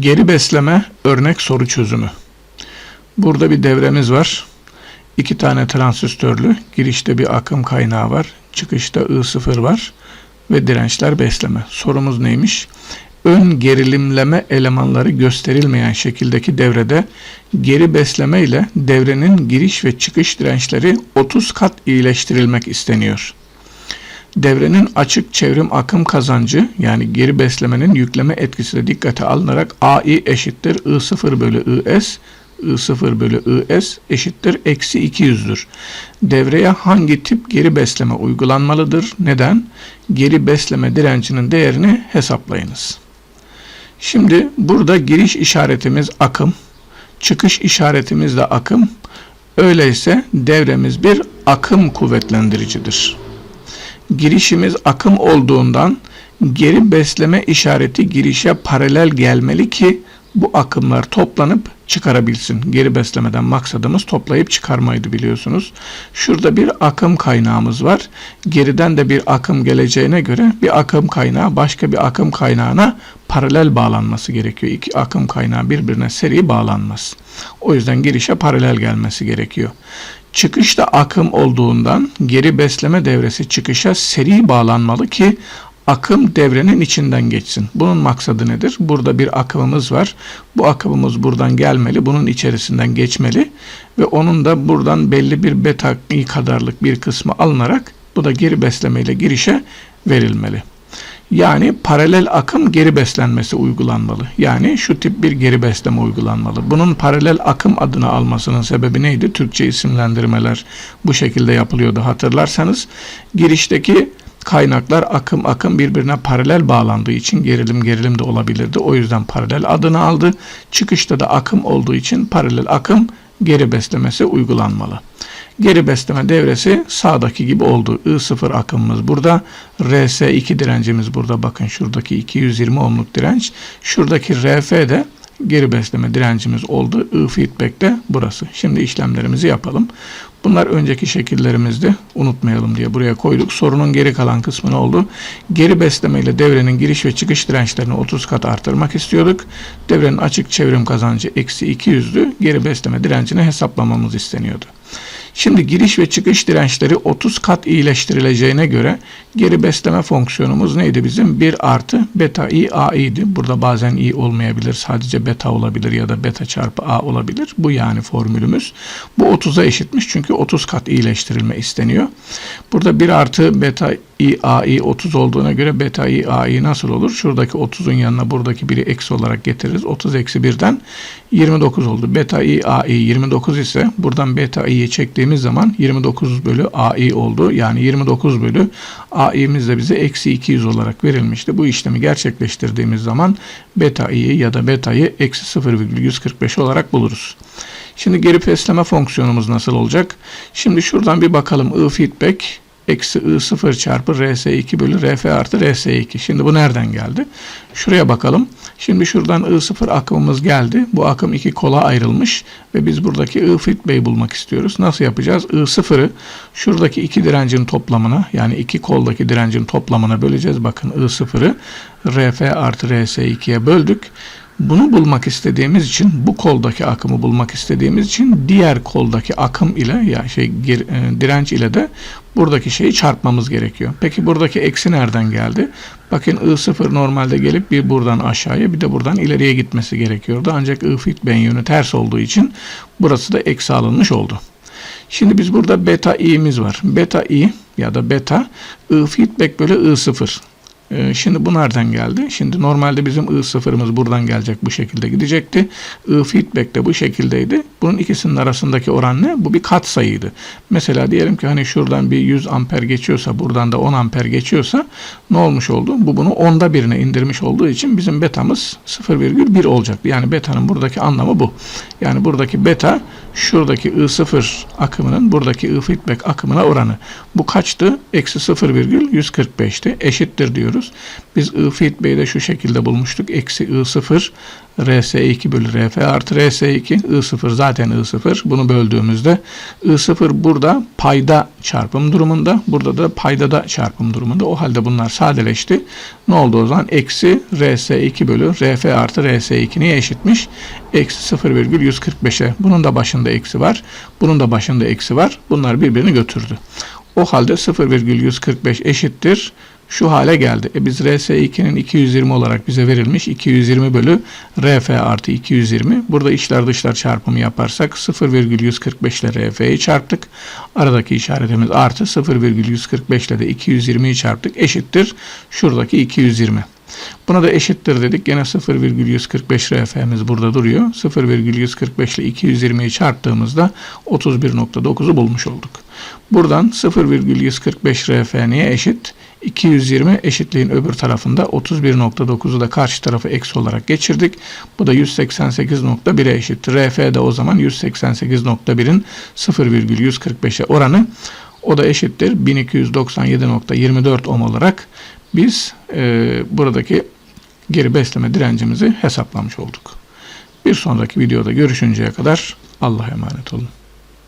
Geri besleme örnek soru çözümü. Burada bir devremiz var. İki tane transistörlü. Girişte bir akım kaynağı var. Çıkışta I0 var. Ve dirençler besleme. Sorumuz neymiş? Ön gerilimleme elemanları gösterilmeyen şekildeki devrede geri besleme ile devrenin giriş ve çıkış dirençleri 30 kat iyileştirilmek isteniyor devrenin açık çevrim akım kazancı yani geri beslemenin yükleme etkisi de dikkate alınarak AI eşittir I0 bölü IS I0 bölü IS eşittir eksi 200'dür. Devreye hangi tip geri besleme uygulanmalıdır? Neden? Geri besleme direncinin değerini hesaplayınız. Şimdi burada giriş işaretimiz akım, çıkış işaretimiz de akım. Öyleyse devremiz bir akım kuvvetlendiricidir girişimiz akım olduğundan geri besleme işareti girişe paralel gelmeli ki bu akımlar toplanıp çıkarabilsin. Geri beslemeden maksadımız toplayıp çıkarmaydı biliyorsunuz. Şurada bir akım kaynağımız var. Geriden de bir akım geleceğine göre bir akım kaynağı başka bir akım kaynağına paralel bağlanması gerekiyor. İki akım kaynağı birbirine seri bağlanmaz. O yüzden girişe paralel gelmesi gerekiyor. Çıkışta akım olduğundan geri besleme devresi çıkışa seri bağlanmalı ki akım devrenin içinden geçsin. Bunun maksadı nedir? Burada bir akımımız var. Bu akımımız buradan gelmeli, bunun içerisinden geçmeli ve onun da buradan belli bir beta kadarlık bir kısmı alınarak bu da geri besleme ile girişe verilmeli. Yani paralel akım geri beslenmesi uygulanmalı. Yani şu tip bir geri besleme uygulanmalı. Bunun paralel akım adını almasının sebebi neydi? Türkçe isimlendirmeler bu şekilde yapılıyordu hatırlarsanız. Girişteki kaynaklar akım akım birbirine paralel bağlandığı için gerilim gerilim de olabilirdi. O yüzden paralel adını aldı. Çıkışta da akım olduğu için paralel akım geri beslemesi uygulanmalı. Geri besleme devresi sağdaki gibi oldu. I0 akımımız burada. RS2 direncimiz burada. Bakın şuradaki 220 ohmluk direnç. Şuradaki RF de geri besleme direncimiz oldu. I feedback de burası. Şimdi işlemlerimizi yapalım. Bunlar önceki şekillerimizdi. Unutmayalım diye buraya koyduk. Sorunun geri kalan kısmı ne oldu? Geri besleme ile devrenin giriş ve çıkış dirençlerini 30 kat artırmak istiyorduk. Devrenin açık çevrim kazancı eksi 200'dü. Geri besleme direncini hesaplamamız isteniyordu. Şimdi giriş ve çıkış dirençleri 30 kat iyileştirileceğine göre geri besleme fonksiyonumuz neydi bizim? 1 artı beta i a i'di. Burada bazen i olmayabilir. Sadece beta olabilir ya da beta çarpı a olabilir. Bu yani formülümüz. Bu 30'a eşitmiş çünkü 30 kat iyileştirilme isteniyor. Burada 1 artı beta i a i 30 olduğuna göre beta i a i nasıl olur? Şuradaki 30'un yanına buradaki biri eksi olarak getiririz. 30 eksi 1'den 29 oldu. Beta i a i 29 ise buradan beta i'yi çektiğimiz zaman 29 bölü a i oldu. Yani 29 bölü a i'miz de bize eksi 200 olarak verilmişti. Bu işlemi gerçekleştirdiğimiz zaman beta i'yi ya da beta'yı eksi 0,145 olarak buluruz. Şimdi geri besleme fonksiyonumuz nasıl olacak? Şimdi şuradan bir bakalım. I feedback eksi I0 çarpı RS2 bölü RF artı RS2. Şimdi bu nereden geldi? Şuraya bakalım. Şimdi şuradan I0 akımımız geldi. Bu akım iki kola ayrılmış ve biz buradaki I feedback'i bulmak istiyoruz. Nasıl yapacağız? I0'ı şuradaki iki direncin toplamına yani iki koldaki direncin toplamına böleceğiz. Bakın I0'ı RF artı RS2'ye böldük. Bunu bulmak istediğimiz için bu koldaki akımı bulmak istediğimiz için diğer koldaki akım ile ya şey e, direnç ile de buradaki şeyi çarpmamız gerekiyor. Peki buradaki eksi nereden geldi? Bakın I0 normalde gelip bir buradan aşağıya bir de buradan ileriye gitmesi gerekiyordu. Ancak I feedback yönü ters olduğu için burası da eksi alınmış oldu. Şimdi biz burada beta i'miz var. Beta i ya da beta I feedback bölü I0. Ee, şimdi bu nereden geldi? Şimdi normalde bizim I sıfırımız buradan gelecek bu şekilde gidecekti. I feedback de bu şekildeydi. Bunun ikisinin arasındaki oran ne? Bu bir kat sayıydı. Mesela diyelim ki hani şuradan bir 100 amper geçiyorsa buradan da 10 amper geçiyorsa ne olmuş oldu? Bu bunu onda birine indirmiş olduğu için bizim betamız 0,1 olacaktı. Yani betanın buradaki anlamı bu. Yani buradaki beta şuradaki I0 akımının buradaki I feedback akımına oranı. Bu kaçtı? Eksi 0,145'ti. Eşittir diyoruz buluyoruz. Biz I feedback'i de şu şekilde bulmuştuk. Eksi I0 RS2 bölü RF artı RS2 I0 zaten I0. Bunu böldüğümüzde I0 burada payda çarpım durumunda. Burada da paydada çarpım durumunda. O halde bunlar sadeleşti. Ne oldu o zaman? Eksi RS2 bölü RF artı RS2 niye eşitmiş? Eksi 0,145'e. Bunun da başında eksi var. Bunun da başında eksi var. Bunlar birbirini götürdü. O halde 0,145 eşittir. Şu hale geldi. E biz RS2'nin 220 olarak bize verilmiş. 220 bölü RF artı 220. Burada içler dışlar çarpımı yaparsak 0,145 ile RF'yi çarptık. Aradaki işaretimiz artı 0,145 ile de 220'yi çarptık. Eşittir. Şuradaki 220. Buna da eşittir dedik. Gene 0,145 RF'miz burada duruyor. 0,145 ile 220'yi çarptığımızda 31.9'u bulmuş olduk. Buradan 0,145 RF neye eşit? 220 eşitliğin öbür tarafında 31.9'u da karşı tarafı eksi olarak geçirdik. Bu da 188.1'e eşittir. RF de o zaman 188.1'in 0,145'e oranı. O da eşittir 1297.24 ohm olarak biz e, buradaki geri besleme direncimizi hesaplamış olduk. Bir sonraki videoda görüşünceye kadar Allah'a emanet olun.